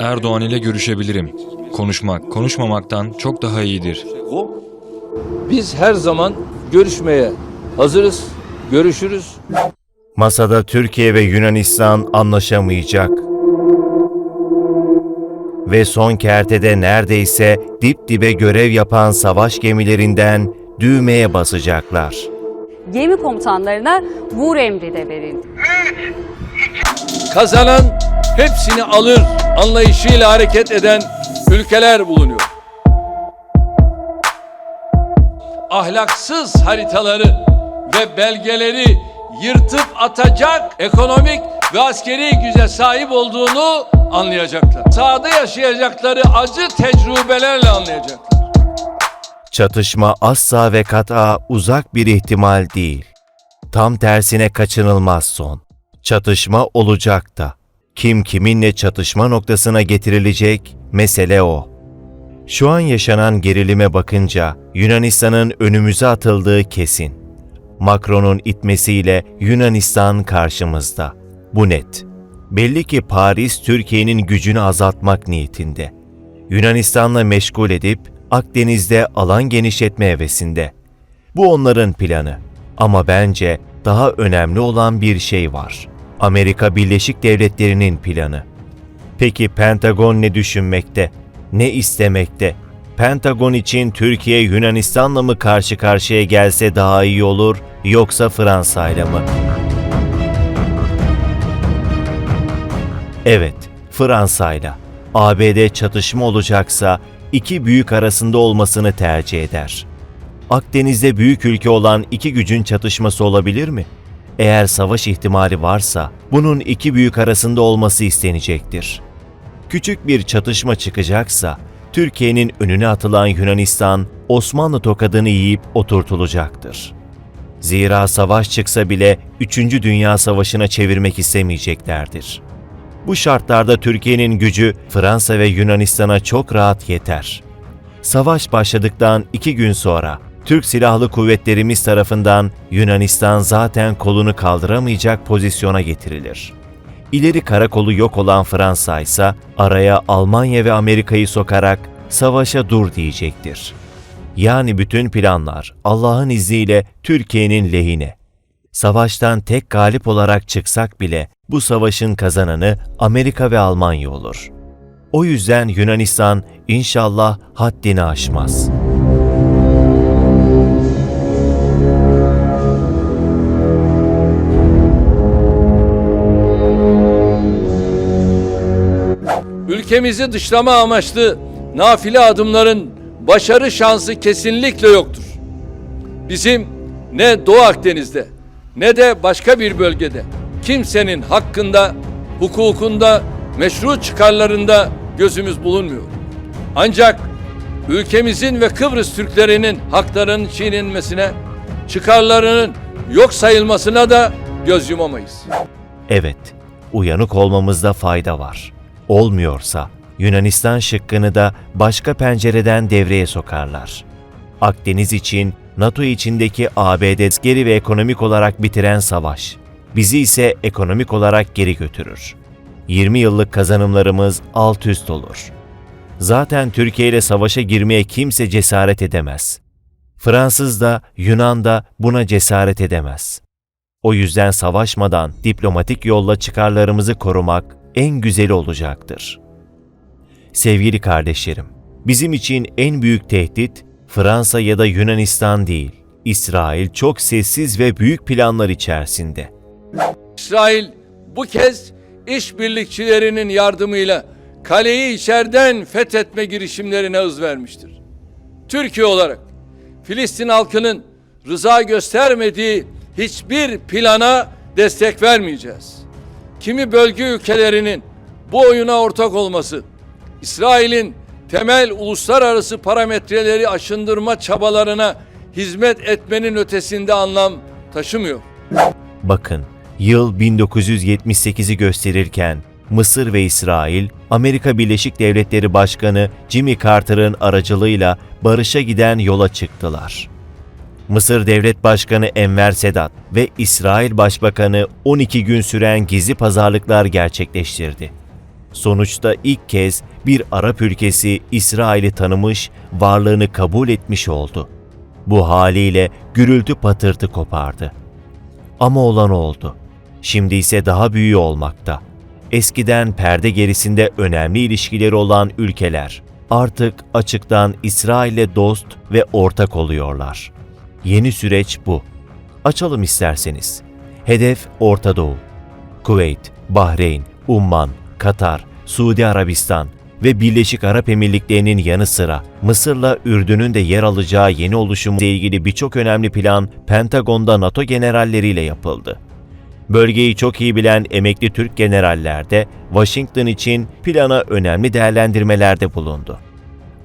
Erdoğan ile görüşebilirim. Konuşmak, konuşmamaktan çok daha iyidir. Biz her zaman görüşmeye hazırız. Görüşürüz. Masada Türkiye ve Yunanistan anlaşamayacak. Ve son kertede neredeyse dip dibe görev yapan savaş gemilerinden düğmeye basacaklar. Gemi komutanlarına vur emri de verildi. Kazanan hepsini alır anlayışıyla hareket eden ülkeler bulunuyor. Ahlaksız haritaları ve belgeleri yırtıp atacak ekonomik ve askeri güce sahip olduğunu anlayacaklar. Sahada yaşayacakları acı tecrübelerle anlayacaklar. Çatışma asla ve kat'a uzak bir ihtimal değil. Tam tersine kaçınılmaz son. Çatışma olacak da. Kim kiminle çatışma noktasına getirilecek mesele o. Şu an yaşanan gerilime bakınca Yunanistan'ın önümüze atıldığı kesin. Macron'un itmesiyle Yunanistan karşımızda. Bu net. Belli ki Paris Türkiye'nin gücünü azaltmak niyetinde. Yunanistan'la meşgul edip Akdeniz'de alan genişletme hevesinde. Bu onların planı. Ama bence daha önemli olan bir şey var. Amerika Birleşik Devletleri'nin planı. Peki Pentagon ne düşünmekte? Ne istemekte? Pentagon için Türkiye Yunanistan'la mı karşı karşıya gelse daha iyi olur yoksa Fransa'yla mı? Evet, Fransa'yla. ABD çatışma olacaksa iki büyük arasında olmasını tercih eder. Akdeniz'de büyük ülke olan iki gücün çatışması olabilir mi? Eğer savaş ihtimali varsa bunun iki büyük arasında olması istenecektir. Küçük bir çatışma çıkacaksa Türkiye'nin önüne atılan Yunanistan Osmanlı tokadını yiyip oturtulacaktır. Zira savaş çıksa bile 3. Dünya Savaşı'na çevirmek istemeyeceklerdir. Bu şartlarda Türkiye'nin gücü Fransa ve Yunanistan'a çok rahat yeter. Savaş başladıktan iki gün sonra Türk Silahlı Kuvvetlerimiz tarafından Yunanistan zaten kolunu kaldıramayacak pozisyona getirilir. İleri karakolu yok olan Fransa ise araya Almanya ve Amerika'yı sokarak savaşa dur diyecektir. Yani bütün planlar Allah'ın izniyle Türkiye'nin lehine. Savaştan tek galip olarak çıksak bile bu savaşın kazananı Amerika ve Almanya olur. O yüzden Yunanistan inşallah haddini aşmaz. Ülkemizi dışlama amaçlı nafile adımların başarı şansı kesinlikle yoktur. Bizim ne Doğu Akdeniz'de ne de başka bir bölgede kimsenin hakkında, hukukunda, meşru çıkarlarında gözümüz bulunmuyor. Ancak ülkemizin ve Kıbrıs Türklerinin haklarının çiğnenmesine, çıkarlarının yok sayılmasına da göz yumamayız. Evet, uyanık olmamızda fayda var. Olmuyorsa Yunanistan şıkkını da başka pencereden devreye sokarlar. Akdeniz için NATO içindeki ABD geri ve ekonomik olarak bitiren savaş. Bizi ise ekonomik olarak geri götürür. 20 yıllık kazanımlarımız alt üst olur. Zaten Türkiye ile savaşa girmeye kimse cesaret edemez. Fransız da Yunan da buna cesaret edemez. O yüzden savaşmadan diplomatik yolla çıkarlarımızı korumak en güzeli olacaktır. Sevgili kardeşlerim, bizim için en büyük tehdit Fransa ya da Yunanistan değil. İsrail çok sessiz ve büyük planlar içerisinde. İsrail bu kez işbirlikçilerinin yardımıyla kaleyi içeriden fethetme girişimlerine hız vermiştir. Türkiye olarak Filistin halkının rıza göstermediği hiçbir plana destek vermeyeceğiz. Kimi bölge ülkelerinin bu oyuna ortak olması, İsrail'in temel uluslararası parametreleri aşındırma çabalarına hizmet etmenin ötesinde anlam taşımıyor. Bakın, yıl 1978'i gösterirken Mısır ve İsrail, Amerika Birleşik Devletleri Başkanı Jimmy Carter'ın aracılığıyla barışa giden yola çıktılar. Mısır Devlet Başkanı Enver Sedat ve İsrail Başbakanı 12 gün süren gizli pazarlıklar gerçekleştirdi. Sonuçta ilk kez bir Arap ülkesi İsrail'i tanımış, varlığını kabul etmiş oldu. Bu haliyle gürültü patırtı kopardı. Ama olan oldu. Şimdi ise daha büyüğü olmakta. Eskiden perde gerisinde önemli ilişkileri olan ülkeler artık açıktan İsrail'le dost ve ortak oluyorlar. Yeni süreç bu. Açalım isterseniz. Hedef Orta Doğu. Kuveyt, Bahreyn, Umman, Katar, Suudi Arabistan ve Birleşik Arap Emirlikleri'nin yanı sıra Mısır'la Ürdün'ün de yer alacağı yeni oluşumla ilgili birçok önemli plan Pentagon'da NATO generalleriyle yapıldı. Bölgeyi çok iyi bilen emekli Türk generaller de Washington için plana önemli değerlendirmelerde bulundu.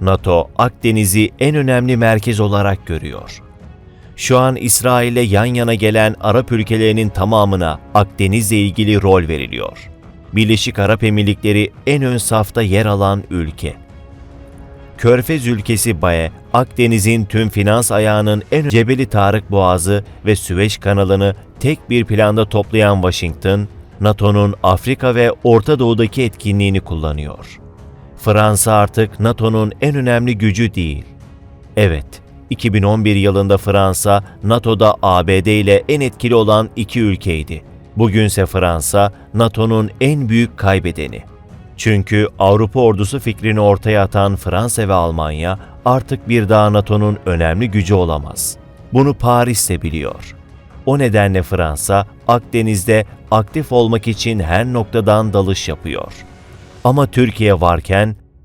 NATO, Akdeniz'i en önemli merkez olarak görüyor. Şu an İsrail'e yan yana gelen Arap ülkelerinin tamamına Akdeniz'le ilgili rol veriliyor. Birleşik Arap Emirlikleri en ön safta yer alan ülke. Körfez ülkesi BAE, Akdeniz'in tüm finans ayağının en Cebeli Tarık Boğazı ve Süveyş kanalını tek bir planda toplayan Washington, NATO'nun Afrika ve Orta Doğu'daki etkinliğini kullanıyor. Fransa artık NATO'nun en önemli gücü değil. Evet, 2011 yılında Fransa, NATO'da ABD ile en etkili olan iki ülkeydi. Bugünse Fransa, NATO'nun en büyük kaybedeni. Çünkü Avrupa ordusu fikrini ortaya atan Fransa ve Almanya artık bir daha NATO'nun önemli gücü olamaz. Bunu Paris de biliyor. O nedenle Fransa, Akdeniz'de aktif olmak için her noktadan dalış yapıyor. Ama Türkiye varken